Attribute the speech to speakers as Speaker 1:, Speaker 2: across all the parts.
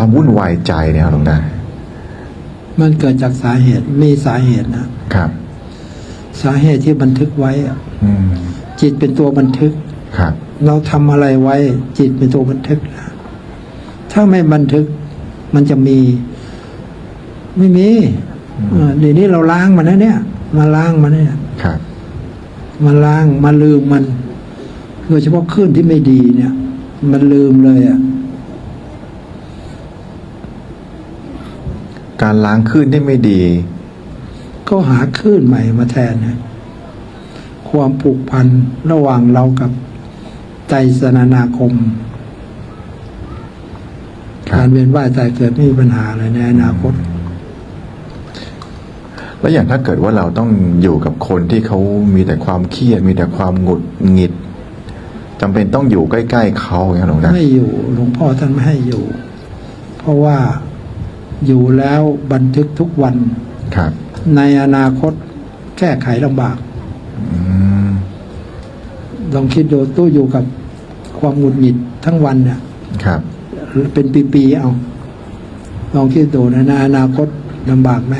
Speaker 1: ความวุ่นวายใจเนี่ยครับหลวงตา
Speaker 2: มันเกิดจากสาเหตุมีสาเหตุนะ
Speaker 1: ครับ
Speaker 2: สาเหตุที่บันทึกไว้อะ
Speaker 1: อืม
Speaker 2: จิตเป็นตัวบันทึก
Speaker 1: ครับ
Speaker 2: เราทำอะไรไว้ จิตเป็นตัวบันทึกนะถ้าไม่บันทึก มันจะมี ไม่มีเออเดี๋ยวนี้เราล้างมันนะเนี่ย มาล้างมันเนี่ย
Speaker 1: ครับ
Speaker 2: มาล้างมาลืมมันโดยเฉพาะคลื่นที่ไม่ดีเนี่ย มันลืมเลยอะ
Speaker 1: การล้างคลื่นที่ไม่ดี
Speaker 2: ก็หาคลื่นใหม่มาแทนนะความผูกพันระหว่างเรากับใจสนานาคม
Speaker 1: ครับ
Speaker 2: การเวียนว่ายตายเกิดไม่มีปัญหาเลยในอนาคต
Speaker 1: แล้วอย่างถ้าเกิดว่าเราต้องอยู่กับคนที่เขามีแต่ความเครียด มีแต่ความหงุดหงิดจำเป็นต้องอยู่ใกล้ ๆเขาอย่างนี้ยหลวงตา
Speaker 2: ไม่อยู่หลวงพ่อท่านไม่ให้อยู่ เพราะว่า อยู่แล้วบันทึกทุกวัน
Speaker 1: ครับ
Speaker 2: ในอนาคตแก้ไขลำบาก
Speaker 1: อืม
Speaker 2: ลองคิดดูตู้อยู่กับความหงุดหงิดทั้งวันเนี่ย
Speaker 1: ครับ
Speaker 2: เป็นปีๆเอาลองคิดดูนะในอนาคตลำบากไหม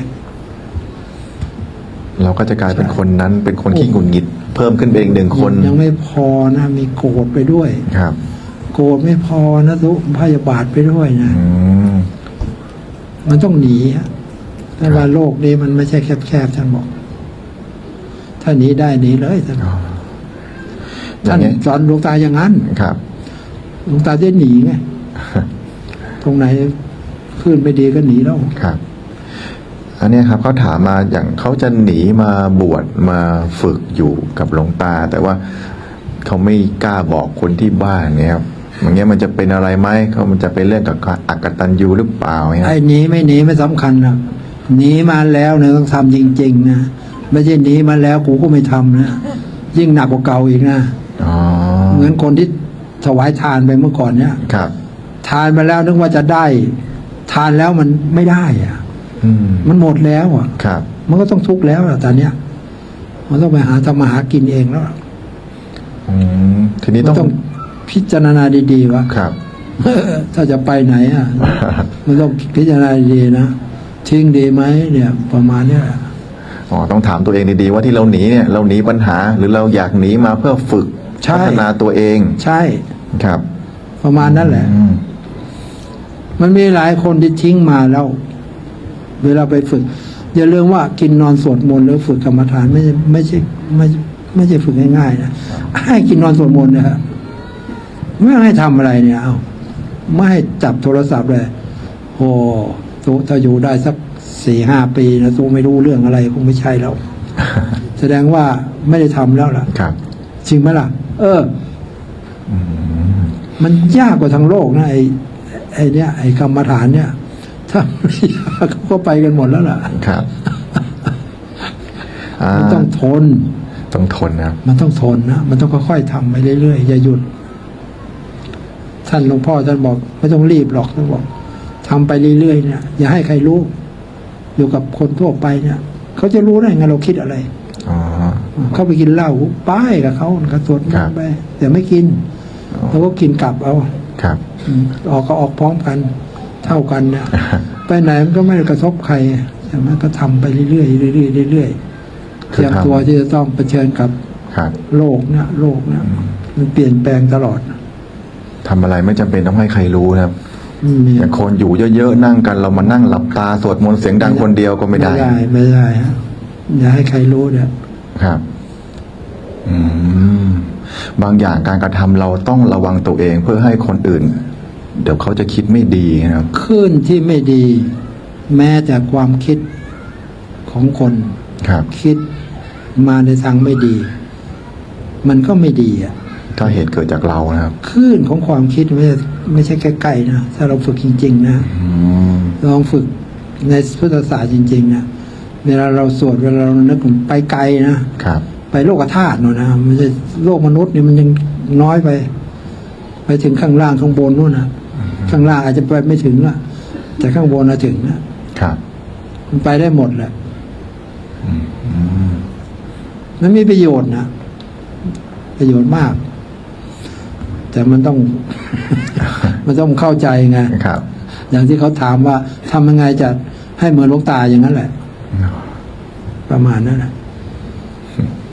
Speaker 1: เราก็จะกลายเป็นคนนั้นเป็นคนขี้หงุดหงิด เพิ่มขึ้นไปอีกหนึ่งคน
Speaker 2: ยังไม่พอนะมีโกรธไปด้วย
Speaker 1: ครับ
Speaker 2: โกรธไม่พอนะทุกพยาบาทไปด้วยนะ
Speaker 1: อื ม
Speaker 2: มันต้องหนีฮะแต่ว่าโลกนี้มันไม่ใช่แคบๆท่านบอก ถ้าหนีได้หนีเลยท่าน
Speaker 1: อ๋ออ
Speaker 2: ท่า
Speaker 1: ย่านงนี้
Speaker 2: สอนหลวงตาอย่างนั้น
Speaker 1: ครับ
Speaker 2: หลวงตาได้หนีไงตรงไหนขึ้นไม่ดีก็หนีแล้ว
Speaker 1: ครับอันเนี้ยครับเขาถามมาอย่างเขาจะหนีมาบวชมาฝึกอยู่กับหลวงตา แต่ว่าเขาไม่กล้าบอกคนที่บ้านเนี่ยครับ อย่างเงี้ยมันจะเป็นอะไรไหมเขามันจะเป็นเรื่องกับอักตันยูหรือเปล่าเนี่ย
Speaker 2: ไอ้หนีไม่หนีไม่สำคัญนะหนีมาแล้วเนี่ยต้องทำจริง ๆ นะไม่ใช่หนีมาแล้วกูก็ไม่ทำนะยิ่งหนักกว่าเก่าอีกนะ
Speaker 1: อ๋อ
Speaker 2: เหมือนคนที่ถวายทานไปเมื่อก่อนเนี่ย
Speaker 1: ครับ
Speaker 2: ทานมาแล้วนึกว่าจะได้ ทานแล้วมันไม่ได้อะ
Speaker 1: อืม
Speaker 2: มันหมดแล้วอะ
Speaker 1: ครับ
Speaker 2: มันก็ต้องทุกข์แล้วอะตอนเนี้ยมันต้องไปหาทำมาหากินเองแล้ว
Speaker 1: อืมทีนี้
Speaker 2: มัน
Speaker 1: ต้อง
Speaker 2: ต้อง พิจารณาดีๆว่า
Speaker 1: ครับ
Speaker 2: ถ้าจะไปไหนอะ มันต้องพิจารณาดีๆนะทิ้งดีไหมเนี่ย ประมาณเนี้ย
Speaker 1: อ๋อต้องถามตัวเองดีๆว่าที่เราหนีเนี่ย เราหนีปัญหา หรือเราอยากหนีมาเพื่อฝึก
Speaker 2: ใช่
Speaker 1: พัฒนาตัวเอง
Speaker 2: ใช่
Speaker 1: ครับ
Speaker 2: ประมาณนั้นแหละ
Speaker 1: อืม
Speaker 2: มันมีหลายคนที่ทิ้งมาแล้ว เวลาไปฝึก อย่าลืมว่ากินนอนสวดมนต์หรือฝึกกรรมฐานไม่ใช่ไม่ใช่ไม่ใช่ไม่ใช่ฝึกง่ายๆนะให้กินนอนสวดมนต์นะครับ ไม่ให้ทำอะไรเนี่ยเอาไม่ให้จับโทรศัพท์เลย โอ้ตูถ้าอยู่ได้สักสี่ห้าปีนะตูไม่รู้เรื่องอะไรคงไม่ใช่แล้ว แสดงว่าไม่ได้ทำแล้วล่ะ
Speaker 1: ครับ
Speaker 2: จริงไหมล่ะเอออ มันยากกว่าทางโลกนะไอ้ไอ้เนี่ยไอ้กรรมฐานเนี่ยถ้าไม่ยากเขาก็ไปกันหมดแล้วล่ะ
Speaker 1: ครับอ่า
Speaker 2: มันต้องทน
Speaker 1: ต้องทนนะครับ
Speaker 2: มันต้องทนนะ มันต้องค่อยๆทำไปเรื่อยๆ อย่าหยุด ท่านหลวงพ่อท่านบอกไม่ต้องรีบหรอกท่านบอกทำไปเรื่อยๆเนี่ยอย่าให้ใครรู้ อยู่กับคนทั่วไปเนี่ยเขาจะรู้ได้ไงเราคิดอะไร
Speaker 1: อ๋อ
Speaker 2: เขาไปกินเหล้าป้ายกับเขาเขาสวดม
Speaker 1: ครั
Speaker 2: น
Speaker 1: บ
Speaker 2: ต์ไปแต่ไม่กินแล้วก็กินกลับเอา
Speaker 1: ครับ
Speaker 2: อืมออกก็ออกพร้อมกัน เท่ากันเนี่ยไปไหนมันก็ไม่ได้กระทบใครแต่มันก็ทำไปเรื่อยๆเรื่อยๆเรื่อยๆเต
Speaker 1: คือ
Speaker 2: รียม
Speaker 1: ทำ
Speaker 2: ตัวที่จะต้องเผชิญกับ
Speaker 1: ครับ
Speaker 2: โลกเนี่ยโลกเนี่ยมันเปลี่ยนแปลงตลอด
Speaker 1: ทำอะไรไม่จำเป็นต้องให้ใครรู้นะครับ
Speaker 2: อืมมี
Speaker 1: อย่างคนอยู่เยอะๆนั่งกันเรามานั่งหลับตาสวดมนต์เสียงดังคนเดียวก็ไม่ได้
Speaker 2: ไม่ได้ไม่ได้ฮะอย่าให้ใครรู้เนี่ย
Speaker 1: ครับ อืม บางอย่างการกระทำเราต้องระวังตัวเองเพื่อให้คนอื่น เดี๋ยวเขาจะคิดไม่ดีนะครับ
Speaker 2: คลื่นที่ไม่ดี แม้แต่ความคิดของคน
Speaker 1: ครับ
Speaker 2: คิดมาในทางไม่ดี มันก็ไม่ดีอะ
Speaker 1: ถ้าเหตุเกิดจากเรานะครับ
Speaker 2: คลื่นของความคิดไม่ใช่ไม่ใช่ใกล้ๆนะถ้าเราฝึกจริง ๆ นะ
Speaker 1: อืม
Speaker 2: ลองฝึกในพุทธศาสตร์จริง ๆ นะเวลาเราสวดเวลาเรานึกถึงไปไกลนะครับ ไปโลกธาตุโน่นนะไม่ใช่โลกมนุษย์นี่มันยังน้อยไป ไปถึงข้างล่างข้างบนนู่นนะข้างล่างอาจจะไปไม่ถึงละแต่ข้างบนน่ะถึงนะครับ มันไปได้หมดแหละมันมีประโยชน์นะ ประโยชน์มาก แต่มันต้อง มันต้องเข้าใจไง
Speaker 1: ครับ
Speaker 2: อย่างที่เขาถามว่าทำยังไงจะให้เหมือนหลวงตาอย่างนั้นแหละ ประมาณนั้นแหละ